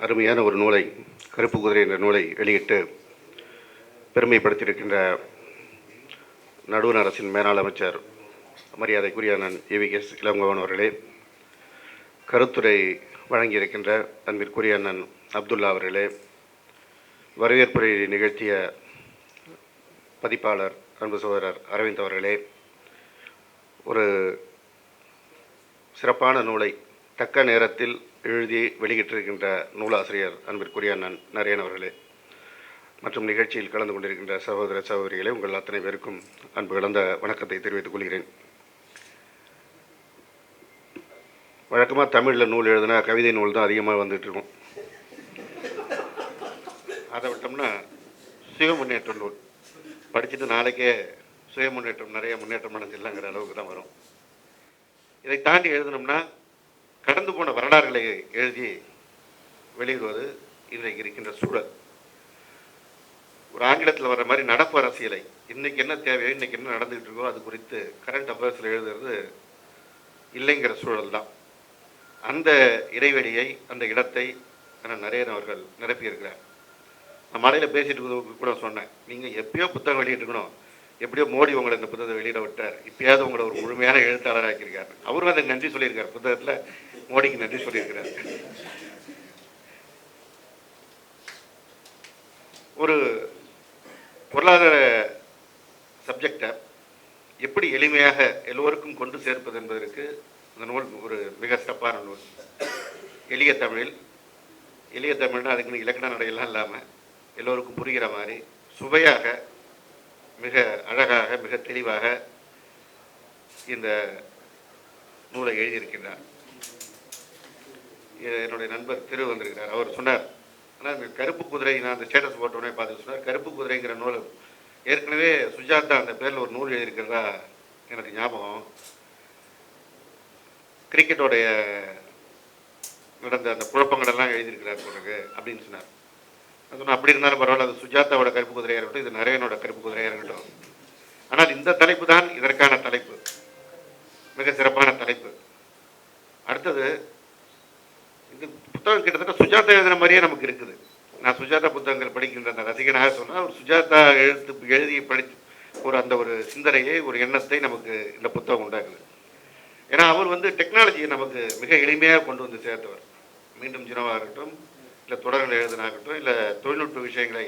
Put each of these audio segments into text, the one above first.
அருமையான ஒரு நூலை கருப்பு குதிரை என்ற நூலை வெளியிட்டு பெருமைப்படுத்தியிருக்கின்ற நடுவண் அரசின் மேலாள் அமைச்சர் மரியாதைக்குரிய அண்ணன் எஸ் இளங்கோவன் அவர்களே கருத்துரை வழங்கியிருக்கின்ற அன்பிற்குரிய அண்ணன் அப்துல்லா அவர்களே வரவேற்புரை நிகழ்த்திய பதிப்பாளர் அன்பு சோதரர் அரவிந்த் அவர்களே ஒரு சிறப்பான நூலை தக்க நேரத்தில் எழுதி வெளியிட்டிருக்கின்ற நூலாசிரியர் அன்பிற்குரிய அண்ணன் நரேன் அவர்களே மற்றும் நிகழ்ச்சியில் கலந்து கொண்டிருக்கின்ற சகோதர சகோதரிகளே உங்கள் அத்தனை பேருக்கும் அன்பு கலந்த வணக்கத்தை தெரிவித்துக் கொள்கிறேன். வழக்கமாக தமிழில் நூல் எழுதுனா கவிதை நூல் தான் அதிகமாக வந்துட்டு இருக்கும். அதை விட்டோம்னா சுய முன்னேற்ற நூல். படிச்சுட்டு நாளைக்கே சுய முன்னேற்றம் நிறைய முன்னேற்றம் அடைஞ்சிடலாங்கிற அளவுக்கு தான் வரும். இதை தாண்டி எழுதணும்னா கடந்து போன வரலாறுகளை எழுதி வெளியிடுவது இன்றைக்கு இருக்கின்ற சூழல். ஒரு ஆங்கிலத்தில் வர்ற மாதிரி நடப்பு அரசியலை இன்னைக்கு என்ன தேவையோ இன்னைக்கு என்ன நடந்துகிட்டு இருக்கோ அது குறித்து கரண்ட் அஃபேர்ஸில் எழுதுறது இல்லைங்கிற சூழல் தான். அந்த இடைவெளியை அந்த இடத்தை அண்ணன் நிறைய அவர்கள் நிரப்பியிருக்கிறார். நான் மலையில் பேசிட்டு கூட சொன்னேன். நீங்கள் எப்பயோ புத்தகம் வெளியிட்டுருக்கணும். எப்படியோ மோடி உங்களை இந்த புத்தகத்தை வெளியிட விட்டார். இப்பயாவது உங்களை ஒரு முழுமையான எழுத்தாளர் ஆக்கியிருக்காரு அவரும் அதை நன்றி சொல்லியிருக்கார். புத்தகத்தில் மோடிக்கு நன்றி சொல்லியிருக்கிறார். ஒரு பொருளாதார சப்ஜெக்டை எப்படி எளிமையாக எல்லோருக்கும் கொண்டு சேர்ப்பது என்பதற்கு இந்த நூல் ஒரு மிக சிறப்பான நூல். எளிய தமிழில் எளிய தமிழ்னா அதுக்குன்னு இலக்கண நடையெல்லாம் இல்லாமல் எல்லோருக்கும் புரிகிற மாதிரி சுவையாக மிக அழகாக மிக தெளிவாக இந்த நூலை எழுதியிருக்கின்றார். எ- என்னுடைய நண்பர் திரு வந்திருக்கிறார். அவர் சொன்னார் ஆனால் இந்த கருப்பு குதிரை நான் அந்த ஸ்டேட்டஸ் போட்டோடனே பார்த்து சொன்னார். கருப்பு குதிரைங்கிற நூல் ஏற்கனவே சுஜாதா அந்த பேரில் ஒரு நூல் எழுதியிருக்கிறதா எனக்கு ஞாபகம். கிரிக்கெட்டோடைய நடந்த அந்த குழப்பங்களெல்லாம் எழுதியிருக்கிறார் பிறகு அப்படின்னு சொன்னார். சொன்னேன் அப்படி இருந்தாலும் பரவாயில்ல அது சுஜாதாவோட கருப்பு குதிரையாக இருக்கட்டும் இது நரேனோட கருப்பு குதிரையாக இருக்கட்டும். ஆனால் இந்த தலைப்பு தான் இதற்கான தலைப்பு. மிக சிறப்பான தலைப்பு. அடுத்தது இந்த புத்தகம் கிட்டத்தட்ட சுஜாதா எழுதுன மாதிரியே நமக்கு இருக்குது. நான் சுஜாதா புத்தகங்கள் படிக்கின்ற அந்த ரசிகனாக சொன்னால் ஒரு சுஜாதா எழுத்து எழுதி படித்து ஒரு அந்த ஒரு சிந்தனையை ஒரு எண்ணத்தை நமக்கு இந்த புத்தகம் உண்டாக்குது. ஏன்னா அவர் வந்து டெக்னாலஜியை நமக்கு மிக எளிமையாக கொண்டு வந்து சேர்த்தவர். மீண்டும் ஜினோவாக இருக்கட்டும் இல்லை தொடர்கள் எழுதினாகட்டும் இல்லை தொழில்நுட்ப விஷயங்களை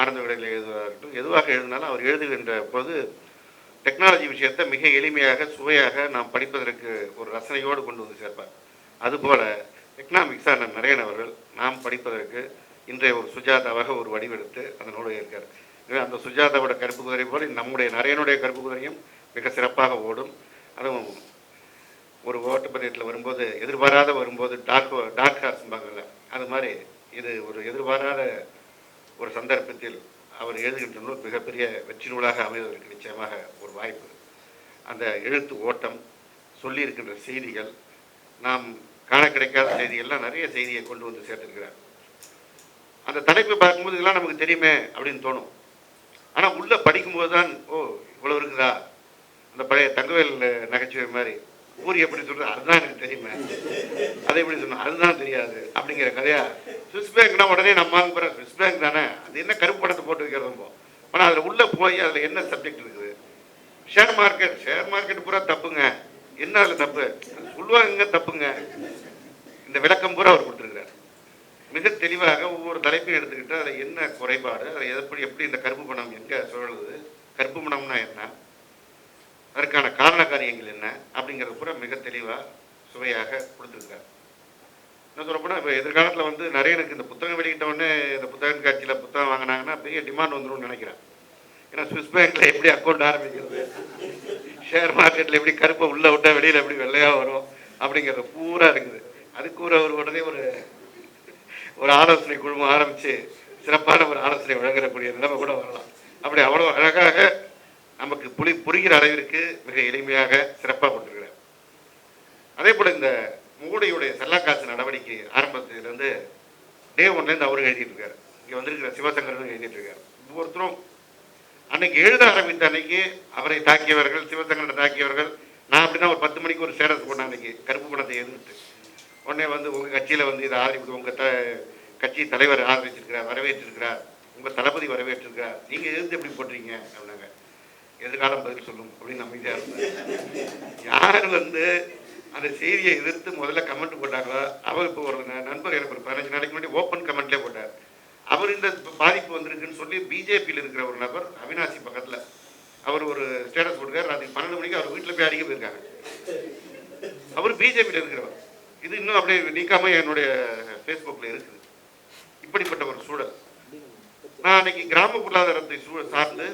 ஆனந்த விடையில் எழுதுவதாகட்டும் எதுவாக எழுதினாலும் அவர் எழுதுகின்ற போது டெக்னாலஜி விஷயத்தை மிக எளிமையாக சுவையாக நாம் படிப்பதற்கு ஒரு ரசனையோடு கொண்டு வந்து சேர்ப்பார். அதுபோல் எக்கனாமிக்ஸான நான் நரேன் அவர்கள் நாம் படிப்பதற்கு இன்றைய ஒரு சுஜாதாவாக ஒரு வடிவெடுத்து அந்த நூலை இருக்கார் எனவே அந்த சுஜாதாவோட கருப்பு குதிரை போல நம்முடைய நரேனுடைய கருப்பு குதிரையும் மிக சிறப்பாக ஓடும். அதுவும் ஒரு ஓட்டப்பந்தயத்தில் வரும்போது எதிர்பாராத வரும்போது டார்க் டார்க் ஹார்ஸ்பாங்கல்ல அது மாதிரி இது ஒரு எதிர்பாராத ஒரு சந்தர்ப்பத்தில் அவர் எழுதுகின்ற நூல் மிகப்பெரிய வெற்றி நூலாக அமைவதற்கு நிச்சயமாக ஒரு வாய்ப்பு. அந்த எழுத்து ஓட்டம் சொல்லியிருக்கின்ற செய்திகள் நாம் காண கிடைக்காத செய்திகள்லாம் நிறைய செய்தியை கொண்டு வந்து சேர்த்திருக்கிறார். அந்த தலைப்பை பார்க்கும்போது இதெல்லாம் நமக்கு தெரியுமே அப்படின்னு தோணும். ஆனால் உள்ளே படிக்கும்போது தான் ஓ இவ்வளோ இருக்குதா? அந்த பழைய தங்கவேல் நகைச்சுவை மாதிரி ஊர் எப்படி சொல்றது? அதுதான் எனக்கு தெரியுமே. அதை எப்படி சொன்னோம் அதுதான் தெரியாது. அப்படிங்கிற கதையா? சுவிஸ் பேங்க்னா உடனே நம்ம போகிறேன் சுவிஸ் பேங்க் தானே. அது என்ன கருப்பு படத்தை போட்டு வைக்கிறதும்போ ஆனால் அதில் உள்ளே போய் அதில் என்ன சப்ஜெக்ட் இருக்குது? ஷேர் மார்க்கெட் ஷேர் மார்க்கெட் பூரா தப்புங்க. என்ன அதில் தப்பு? சொல்லுவாங்க தப்புங்க. இந்த விளக்கம் பூரா அவர் கொடுத்துருக்கிறார். மிக தெளிவாக ஒவ்வொரு தலைப்பையும் எடுத்துக்கிட்டு அதில் என்ன குறைபாடு அதை எப்படி எப்படி இந்த கருப்பு பணம் எங்கே சுழலுது? கருப்பு பணம்னா என்ன? அதற்கான காரண காரியங்கள் என்ன அப்படிங்கிறது பூரா மிக தெளிவாக சுவையாக கொடுத்துருக்காரு. என்ன சொல்லப்போனால் இப்போ எதிர்காலத்தில் வந்து நிறைய எனக்கு இந்த புத்தகம் வெளியிட்ட உடனே இந்த புத்தக காட்சியில் புத்தகம் வாங்கினாங்கன்னா பெரிய டிமாண்ட் வந்துரும்னு நினைக்கிறேன். ஏன்னா சுவிஸ் பேங்க்கில் எப்படி அக்கௌண்ட் ஆரம்பிக்கிறது? ஷேர் மார்க்கெட்டில் எப்படி கருப்பை உள்ளே விட்டால் வெளியில் எப்படி வெள்ளையாக வரும்? அப்படிங்கிறது பூரா இருக்குது. அதுக்கு ஒரு ஒரு உடனே ஒரு ஒரு ஆலோசனை குழுமம் ஆரம்பித்து சிறப்பான ஒரு ஆலோசனை வழங்கக்கூடிய நிலைமை கூட வரலாம். அப்படி அவ்வளோ அழகாக நமக்கு புலி புரிகிற அளவிற்கு மிக எளிமையாக சிறப்பாக கொண்டிருக்கிறார் அதே போல் இந்த மூடையுடைய செல்லாக்காசு நடவடிக்கை ஆரம்பத்திலிருந்து டே ஒன்லேருந்து அவரும் எழுதிட்டு இருக்காரு. இங்கே வந்திருக்கிற சிவசங்கரனும் எழுதிட்டு இருக்காரு. ஒவ்வொருத்தரும் அன்னைக்கு எழுத ஆரம்பித்த அன்னைக்கு அவரை தாக்கியவர்கள் சிவசங்கரனை தாக்கியவர்கள் நான் அப்படின்னா ஒரு பத்து மணிக்கு ஒரு ஸ்டேட்டஸ் போட்டேன் அன்னைக்கு கருப்பு பணத்தை எதிர்த்து. உடனே வந்து உங்கள் கட்சியில் வந்து இதை ஆதரிப்பு உங்கள் த கட்சி தலைவர் ஆதரிச்சிருக்கிறார் வரவேற்றிருக்கிறார் உங்கள் தளபதி வரவேற்றிருக்கிறார் நீங்கள் எதிர்த்து எப்படி போடுறீங்க அப்படின்னாங்க. எதிர்காலம் பதில் சொல்லும் அப்படின்னு அமைதியாக இருந்தேன் யார் வந்து அந்த செய்தியை எதிர்த்து முதல்ல கமெண்ட் போட்டாங்களோ அவர் இப்போ ஒரு நண்பர் எனக்கு ஒரு பதினஞ்சு நாளைக்கு முன்னாடி ஓப்பன் கமெண்ட்லேயே போட்டார். அவர் இந்த பாதிப்பு வந்திருக்குன்னு சொல்லி பிஜேபியில் இருக்கிற ஒரு நபர் அவினாசி பக்கத்தில் அவர் ஒரு ஸ்டேட்டஸ் போட்டுக்கார் ராத்திரி பன்னெண்டு மணிக்கு அவர் வீட்டில் போய் அடிக்க போயிருக்காங்க. அவர் பிஜேபியில் இருக்கிறவர். இது இன்னும் அப்படியே நீக்காமல் என்னுடைய ஃபேஸ்புக்கில் இருக்குது. இப்படிப்பட்ட ஒரு சூழல். நான் அன்னைக்கு கிராம பொருளாதாரத்தை சூழ சார்ந்து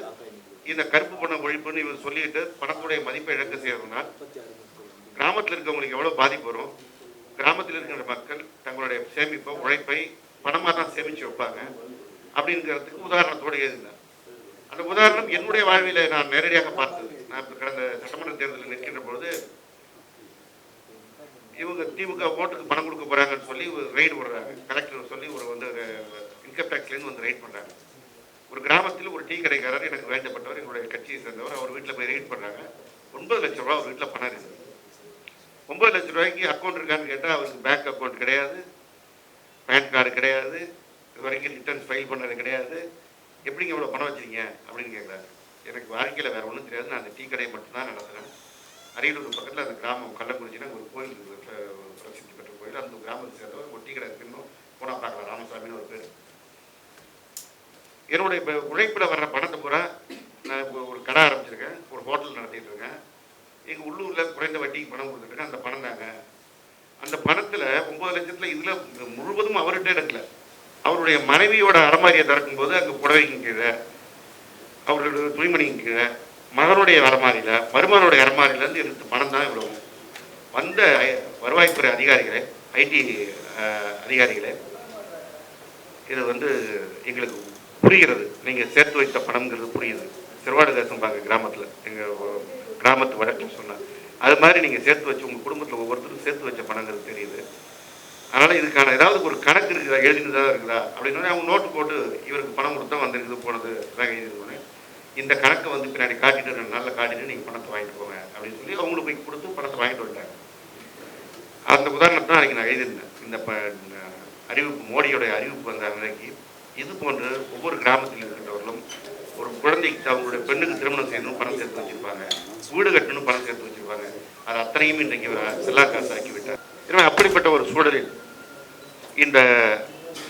இந்த கருப்பு பணம் ஒழிப்புன்னு இவர் சொல்லிட்டு பணத்துடைய மதிப்பை இழக்க செய்யணும்னா கிராமத்தில் இருக்கவங்களுக்கு எவ்வளோ பாதிப்பு வரும்? கிராமத்தில் இருக்கிற மக்கள் தங்களுடைய சேமிப்பை உழைப்பை பணமாக தான் சேமித்து வைப்பாங்க. அப்படிங்கிறதுக்கு உதாரணத்தோடு எழுதினேன் அந்த உதாரணம் என்னுடைய வாழ்வில நான் நேரடியாக பார்த்தது. நான் இப்போ கடந்த சட்டமன்ற தேர்தலில் நிற்கின்ற பொழுது இவங்க திமுக ஓட்டுக்கு பணம் கொடுக்க போறாங்கன்னு சொல்லி ஒரு ரைடு விடுறாங்க கலெக்டர் சொல்லி ஒரு வந்து இன்கம் டேக்ஸ்லேருந்து வந்து ரைட் பண்ணுறாங்க ஒரு கிராமத்தில் ஒரு டீ கடைக்காரர் எனக்கு வேண்டப்பட்டவர் என்னுடைய கட்சியை சேர்ந்தவர் அவர் வீட்டில் போய் ரீட் பண்ணுறாங்க ஒன்பது லட்சம் ரூபா அவர் வீட்டில் பணம் இருக்குது ஒன்பது லட்சம் ரூபாய்க்கு அக்கௌண்ட் இருக்கான்னு கேட்டால் அவருக்கு பேங்க் அக்கௌண்ட் கிடையாது. பேன் கார்டு கிடையாது. இது வரைக்கும் ரிட்டர்ன்ஸ் ஃபைல் பண்ணது கிடையாது. எப்படிங்க இவ்வளோ பணம் வச்சிருக்கீங்க? அப்படின்னு கேட்குறாரு எனக்கு வாழ்க்கையில் வேறு ஒன்றும் தெரியாது. நான் அந்த டீ கடையை மட்டும்தான் நடத்துகிறேன் அரியலூர் பக்கத்தில் அந்த கிராமம் கள்ளக்குறிச்சினா ஒரு கோயில் பிரசித்தி பெற்ற கோயில். அந்த கிராமத்தை சேர்ந்தவர் ஒரு டீ கடை இருக்குன்னு போனால் பார்க்கலாம் ராமசாமின்னு ஒரு பேர் என்னுடைய இப்போ உழைப்பில் வர்ற பணத்தை பூரா நான் இப்போ ஒரு கடை ஆரம்பிச்சிருக்கேன். ஒரு ஹோட்டல் நடத்திட்டு இருக்கேன். எங்கள் உள்ளூரில் குறைந்த வட்டிக்கு பணம் கொடுத்துருக்கேன் அந்த பணம் தாங்க. அந்த பணத்தில் ஒம்பது லட்சத்தில் இதில் முழுவதும் அவர்கிட்ட எடுக்கல. அவருடைய மனைவியோட அலமாரியை திறக்கும்போது அங்கே புடவைக்கும் கீழே அவருடைய துணிமணிக்கும் கீழே மகனுடைய அறமாரியில் மருமகனுடைய அறமாரியிலேருந்து எடுத்த பணம் தான் இவ்வளவு. வந்த வருவாய்த்துறை அதிகாரிகளே ஐடி அதிகாரிகளே இது வந்து எங்களுக்கு புரிகிறது. நீங்கள் சேர்த்து வைத்த பணம்ங்கிறது புரியுது. சிறுவாடு தேசம்பாங்க கிராமத்தில் எங்கள் கிராமத்து வழக்கில் சொன்னார் அது மாதிரி நீங்கள் சேர்த்து வச்சு உங்கள் குடும்பத்தில் ஒவ்வொருத்தரும் சேர்த்து வச்ச பணங்கிறது தெரியுது. அதனால் இதுக்கான ஏதாவது ஒரு கணக்கு இருக்குதா எழுதினதா இருக்குதா? அப்படின்னு அவங்க நோட்டு போட்டு இவருக்கு பணம் கொடுத்தா வந்திருக்குது போனது எழுதி எழுதினோடனே இந்த கணக்கை வந்து பின்னாடி காட்டிட்டு ரெண்டு நாளில் காட்டிட்டு நீங்கள் பணத்தை வாங்கிட்டு போங்க அப்படின்னு சொல்லி அவங்களுக்கு போய் கொடுத்து பணத்தை வாங்கிட்டு வந்துட்டாங்க. அந்த உதாரணத்தை தான் அன்றைக்கி நான் எழுதியிருந்தேன். இந்த ப இந்த அறிவிப்பு மோடியோடைய அறிவிப்பு வந்த அன்றைக்கு இது போன்று ஒவ்வொரு கிராமத்தில் இருக்கின்றவர்களும் ஒரு குழந்தைக்கு அவங்களுடைய பெண்ணுக்கு திருமணம் செய்யணும் பணம் சேர்த்து வச்சிருப்பாங்க. வீடு கட்டணும் பணம் சேர்த்து வச்சிருப்பாங்க. அது அத்தனையும் இன்றைக்கு செல்லா காசு விட்டார். எனவே அப்படிப்பட்ட ஒரு சூழலில் இந்த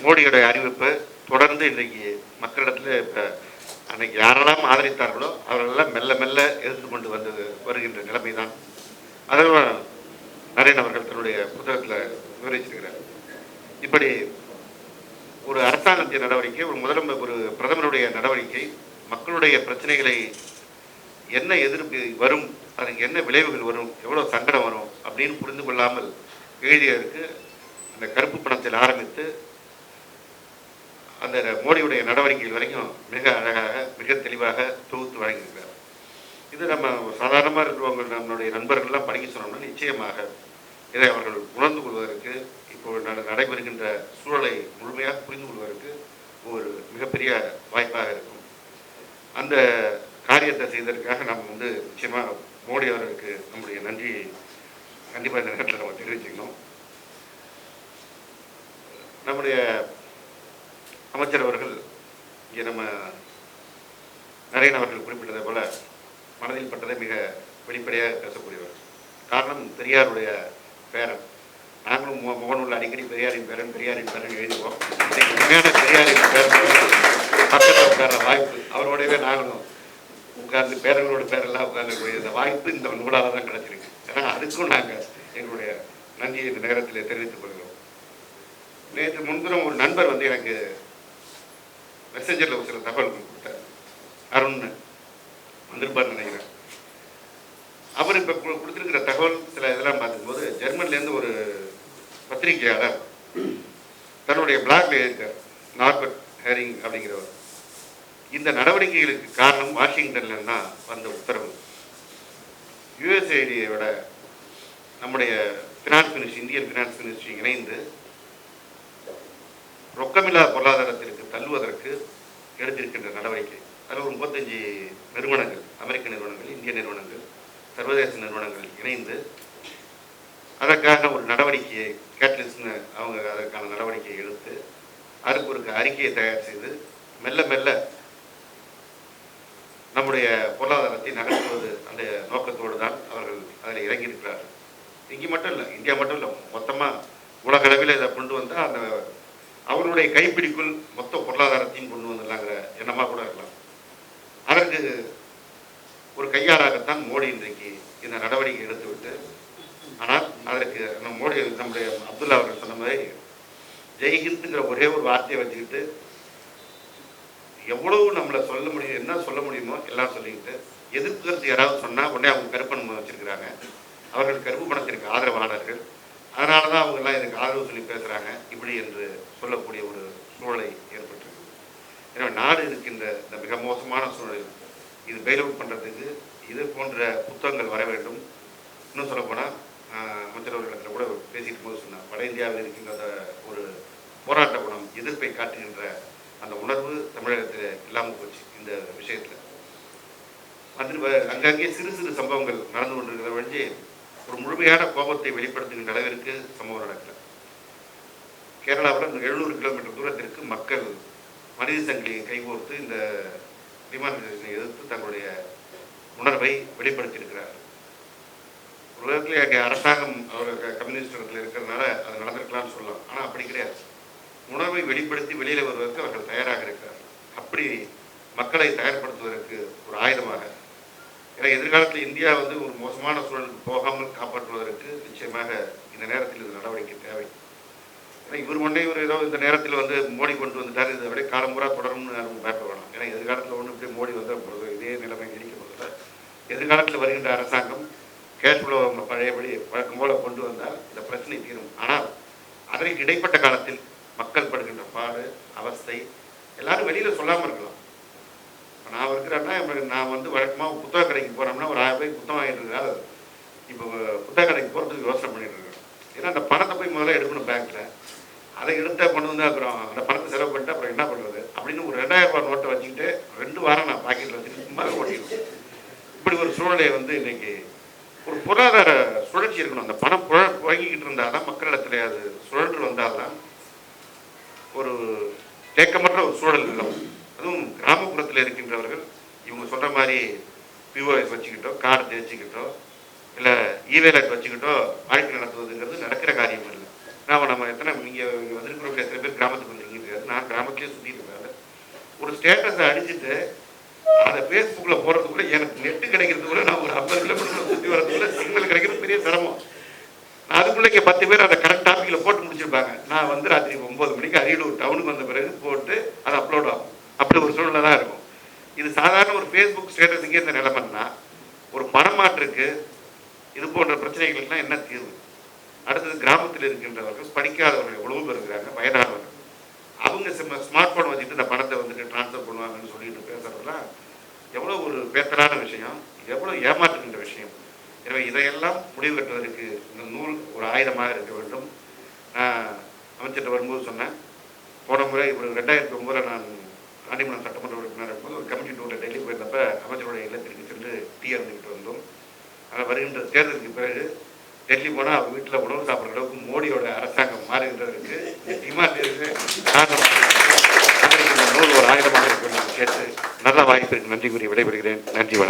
மோடியுடைய அறிவிப்பை தொடர்ந்து இன்றைக்கு மக்களிடத்தில் இப்போ அன்னைக்கு யாரெல்லாம் ஆதரித்தார்களோ அவர்களெல்லாம் மெல்ல மெல்ல எதிர்த்து கொண்டு வந்தது வருகின்ற நிலைமை தான் அதெல்லாம் நரேன் அவர்கள் தன்னுடைய புத்தகத்தில் விவரிச்சிருக்கிறார். இப்படி ஒரு அரசாங்கத்தின் நடவடிக்கை ஒரு முதலமை ஒரு பிரதமருடைய நடவடிக்கை மக்களுடைய பிரச்சனைகளை என்ன எதிர்ப்பு வரும் அதுக்கு என்ன விளைவுகள் வரும் எவ்வளோ சங்கடம் வரும் அப்படின்னு புரிந்து கொள்ளாமல் எழுதியதற்கு அந்த கருப்பு பணத்தில் ஆரம்பித்து அந்த மோடியுடைய நடவடிக்கைகள் வரைக்கும் மிக அழகாக மிக தெளிவாக தொகுத்து வழங்கியிருக்கிறார். இது நம்ம சாதாரணமாக இருக்கிறவங்க நம்மளுடைய நண்பர்கள்லாம் படிக்க சொன்னோம்னா நிச்சயமாக இதை அவர்கள் உணர்ந்து கொள்வதற்கு இப்போ நடைபெறுகின்ற சூழலை முழுமையாக புரிந்து கொள்வதற்கு ஒரு மிகப்பெரிய வாய்ப்பாக இருக்கும். அந்த காரியத்தை செய்ததற்காக நம்ம வந்து நிச்சயமாக மோடி அவர்களுக்கு நம்முடைய நன்றியை கண்டிப்பாக இந்த நேரத்தில் நம்ம தெரிவிச்சுக்கணும். நம்முடைய அமைச்சர் அவர்கள் இங்கே நம்ம நரேன் அவர்கள் குறிப்பிட்டதை போல மனதில் பட்டதை மிக வெளிப்படையாக பேசக்கூடியவர். காரணம் பெரியாருடைய பேரன். நாங்களும் முகநூல் அடிக்கடி பெரியாரின் பேரன் பெரியாரின் பேரன் எழுதுவோம். உண்மையான பெரியாரின் பேரன் பக்கத்தில் வாய்ப்பு அவரோடவே நாங்களும் உட்கார்ந்து பேரங்களோட பேரெல்லாம் உட்கார்ந்து இந்த வாய்ப்பு இந்த நூலாக தான் கிடைச்சிருக்கு. ஏன்னா அதுக்கும் நாங்கள் எங்களுடைய நன்றியை இந்த நேரத்தில் தெரிவித்துக் கொள்கிறோம். நேற்று முன்தினம் ஒரு நண்பர் வந்து எனக்கு மெசஞ்சரில் ஒரு சில தகவல் கொடுத்தார். அருண் வந்திருப்பார்னு நினைக்கிறேன். அவர் இப்போ கொடுத்துருக்கிற தகவல் சில இதெல்லாம் பார்க்கும்போது ஜெர்மன்லேருந்து ஒரு பத்திரிகையாளர் தன்னுடைய பிளாக்ல இருக்கார் நார்பர்ட் ஹேரிங் அப்படிங்கிறவர். இந்த நடவடிக்கைகளுக்கு காரணம் வாஷிங்டன்ல தான் வந்த உத்தரவு. யுஎஸ்ஐடியோட நம்முடைய finance ministry Indian finance ministry இணைந்து ரொக்கமில்லா பொருளாதாரத்திற்கு தள்ளுவதற்கு எடுத்திருக்கின்ற நடவடிக்கை. அதில் ஒரு முப்பத்தஞ்சு நிறுவனங்கள் அமெரிக்க நிறுவனங்கள் இந்திய நிறுவனங்கள் சர்வதேச நிறுவனங்கள் இணைந்து அதற்கான ஒரு நடவடிக்கையை கேட்லிஸ்ட்னு அவங்க அதற்கான நடவடிக்கையை எடுத்து அதுக்கு ஒரு அறிக்கையை தயார் செய்து மெல்ல மெல்ல நம்முடைய பொருளாதாரத்தை நகர்த்துவது அந்த நோக்கத்தோடு தான் அவர்கள் அதில் இறங்கியிருக்கிறார்கள். இங்கே மட்டும் இல்லை இந்தியா மட்டும் இல்லை மொத்தமாக உலகளவில் இதை கொண்டு வந்தால் அந்த அவருடைய கைப்பிடிக்குள் மொத்த பொருளாதாரத்தையும் கொண்டு வந்துடலாங்கிற எண்ணமாக கூட இருக்கலாம். அதற்கு ஒரு கையாளாகத்தான் மோடி இன்றைக்கு இந்த நடவடிக்கை எடுத்துவிட்டு ஆனால் அதற்கு நம்ம மோடி நம்முடைய அப்துல்லா அவர்கள் சொன்ன மாதிரி ஜெய்ஹிந்துங்கிற ஒரே ஒரு வார்த்தையை வச்சுக்கிட்டு எவ்வளவு நம்மளை சொல்ல முடியும் என்ன சொல்ல முடியுமோ எல்லாம் சொல்லிக்கிட்டு எதிர்ப்பு யாராவது சொன்னால் உடனே அவங்க கருப்பன் வச்சுருக்கிறாங்க. அவர்கள் கருப்பு பணத்திற்கு ஆதரவாளர்கள். அதனால தான் அவங்கெல்லாம் இதுக்கு ஆதரவு சொல்லி பேசுகிறாங்க இப்படி என்று சொல்லக்கூடிய ஒரு சூழலை ஏற்பட்டிருக்கு. எனவே நாடு இருக்கின்ற இந்த மிக மோசமான சூழலில் இது பெயிலவுட் பண்ணுறதுக்கு இது போன்ற புத்தகங்கள் வர வேண்டும். இன்னும் சொல்லப்போனால் அமைச்சர் அவர்களிடத்தில் கூட பேசிட்டு போது சொன்னார். வட இந்தியாவில் இருக்கின்ற ஒரு போராட்ட குணம் எதிர்ப்பை காட்டுகின்ற அந்த உணர்வு தமிழகத்தில் இல்லாமல் போச்சு இந்த விஷயத்தில். வந்து அங்கங்கே சிறு சிறு சம்பவங்கள் நடந்து கொண்டிருக்கிற வழி ஒரு முழுமையான கோபத்தை வெளிப்படுத்துகின்ற அளவிற்கு சம்பவம் நடக்கல. கேரளாவில் எழுநூறு கிலோமீட்டர் தூரத்திற்கு மக்கள் மனித சங்கிலியை கைகோர்த்து இந்த விமான எதிர்த்து தங்களுடைய உணர்வை வெளிப்படுத்தியிருக்கிறார். ஒரு விதத்தில் அங்கே அரசாங்கம் அவர் க- கம்யூனிஸ்ட் இடத்துல இருக்கிறதுனால அது நடந்திருக்கலாம்னு சொல்லலாம். ஆனால் அப்படி கிடையாது. உணர்வை வெளிப்படுத்தி வெளியில் வருவதற்கு அவர்கள் தயாராக இருக்கிறார் அப்படி மக்களை தயார்படுத்துவதற்கு ஒரு ஆயுதமாக. ஏன்னா எதிர்காலத்தில் இந்தியா வந்து ஒரு மோசமான சூழலுக்கு போகாமல் காப்பாற்றுவதற்கு நிச்சயமாக இந்த நேரத்தில் இது நடவடிக்கை தேவை. இவர் கொண்டே இவர் ஏதோ இந்த நேரத்தில் வந்து மோடி கொண்டு வந்துட்டார். இது அப்படியே காலமுறை தொடரும்னு நம்ம பயப்பட வேணாம் ஏன்னா எதிர்காலத்தில் ஒன்று இப்படி மோடி வந்த பொழுது இதே நிலைமை நீடிக்க போதில்லை எதிர்காலத்தில் வருகின்ற அரசாங்கம் கேஷ் ஃப்ளோ அவங்க பழையபடி வழக்கம் போல கொண்டு வந்தால் இந்த பிரச்சனை தீரும். ஆனால் அதற்கு இடைப்பட்ட காலத்தில் மக்கள் படுகின்ற பாடு அவஸ்தை எல்லாரும் வெளியில் சொல்லாமல் இருக்கலாம். இப்போ நான் இருக்கிறேன்னா நான் வந்து வழக்கமாக புத்தக கடைக்கு போகிறோம்னா ஒரு ஆயிரம் ரூபாய்க்கு புத்தகம் வாங்கிட்டு இருக்கா இப்போ புத்தக கடைக்கு போகிறதுக்கு யோசனை பண்ணிட்டு இருக்கேன் ஏன்னா அந்த பணத்தை போய் முதல்ல எடுக்கணும் பேங்க்கில் அதை எடுத்தால் கொண்டு வந்து அப்புறம் அந்த பணத்தை செலவு பண்ணிட்டு அப்புறம் என்ன பண்ணுறது அப்படின்னு ஒரு ரெண்டாயிரம் ரூபாய் நோட்டை வச்சுக்கிட்டு ரெண்டு வாரம் நான் பாக்கெட்டில் வச்சுட்டு சும்மா ஓட்டிடுவேன் இப்படி ஒரு சூழ்நிலையை வந்து இன்னைக்கு ஒரு பொருளாதார சுழற்சி இருக்கணும். அந்த பணம் புழ புழங்கிக்கிட்டு இருந்தால் தான் மக்களிடத்துல அது சுழன்று வந்தால் தான் ஒரு தேக்கமற்ற ஒரு சூழல் இல்லை அதுவும் கிராமப்புறத்தில் இருக்கின்றவர்கள் இவங்க சொல்கிற மாதிரி பிஓஎஸ் வச்சுக்கிட்டோ கார்டு தேய்ச்சிக்கிட்டோ இல்லை இவேலட் வச்சுக்கிட்டோ வாழ்க்கை நடத்துவதுங்கிறது நடக்கிற காரியம் இல்லை நாம் நம்ம எத்தனை இங்கே இங்கே வந்திருக்கிறவங்க எத்தனை பேர் கிராமத்துக்கு வந்திருக்கீங்க நான் கிராமத்திலே சுற்றிட்டு இருக்கேன். ஒரு ஸ்டேட்டஸை அடிச்சுட்டு அதை ஃபேஸ்புக்கில் போகிறதுக்குள்ள எனக்கு நெட்டு கிடைக்கிறதுக்குள்ள நான் ஒரு ஐம்பது கிலோமீட்டர் சுற்றி வரதுக்குள்ள சிக்னல் கிடைக்கிறது பெரிய சிரமம். நான் அதுக்குள்ளே இங்கே பத்து பேர் அதை கரெக்ட் டாப்பிக்கில் போட்டு முடிச்சிருப்பாங்க. நான் வந்து ராத்திரி ஒம்பது மணிக்கு அரியலூர் டவுனுக்கு வந்த பிறகு போட்டு அது அப்லோட் ஆகும். அப்படி ஒரு சூழ்நிலை தான் இருக்கும். இது சாதாரண ஒரு ஃபேஸ்புக் ஸ்டேட்டஸுக்கே இந்த நிலைமைன்னா ஒரு மனமாற்றுக்கு இது போன்ற பிரச்சனைகளுக்கெல்லாம் என்ன தீர்வு? அடுத்தது கிராமத்தில் இருக்கின்றவர்கள் படிக்காதவர்கள் எவ்வளவு பேர் இருக்கிறாங்க வயதானவர்கள். அவங்க ஸ்மார்ட் ஃபோன் வச்சுட்டு இந்த பணத்தை வந்துட்டு ட்ரான்ஸ்ஃபர் பண்ணுவாங்கன்னு சொல்லிட்டு பேசுறதெல்லாம் எவ்வளோ ஒரு பேத்தலான விஷயம் எவ்வளோ ஏமாற்றுகின்ற விஷயம். எனவே இதையெல்லாம் முடிவு கட்டுவதற்கு இந்த நூல் ஒரு ஆயுதமாக இருக்க வேண்டும். நான் அமைச்சர்கிட்ட வரும்போது சொன்னேன் போன முறை ஒரு ரெண்டாயிரத்தி ஒம்பதில் நான் ஆண்டிமலம் சட்டமன்ற உறுப்பினர் இருக்கும்போது ஒரு கமிட்டி டூரில் டெல்லி போயிருந்தப்ப அமைச்சருடைய இல்லத்திற்கு சென்று டீ அருந்துக்கிட்டு வந்தோம். ஆனால் வருகின்ற தேர்தலுக்கு பிறகு டெல்லி போனால் அவங்க வீட்டில் உணவு சாப்பிட்ற அளவுக்கு மோடியோட அரசாங்கம் மாறுகின்றதற்கு டிமாண்ட் இருக்கு. நூல் ஒரு ஆயுதமாக இருக்கும் கேட்டு நல்ல வாய்ப்பிற்கு நன்றி கூறி விடைபெறுகிறேன். நன்றி வணக்கம்.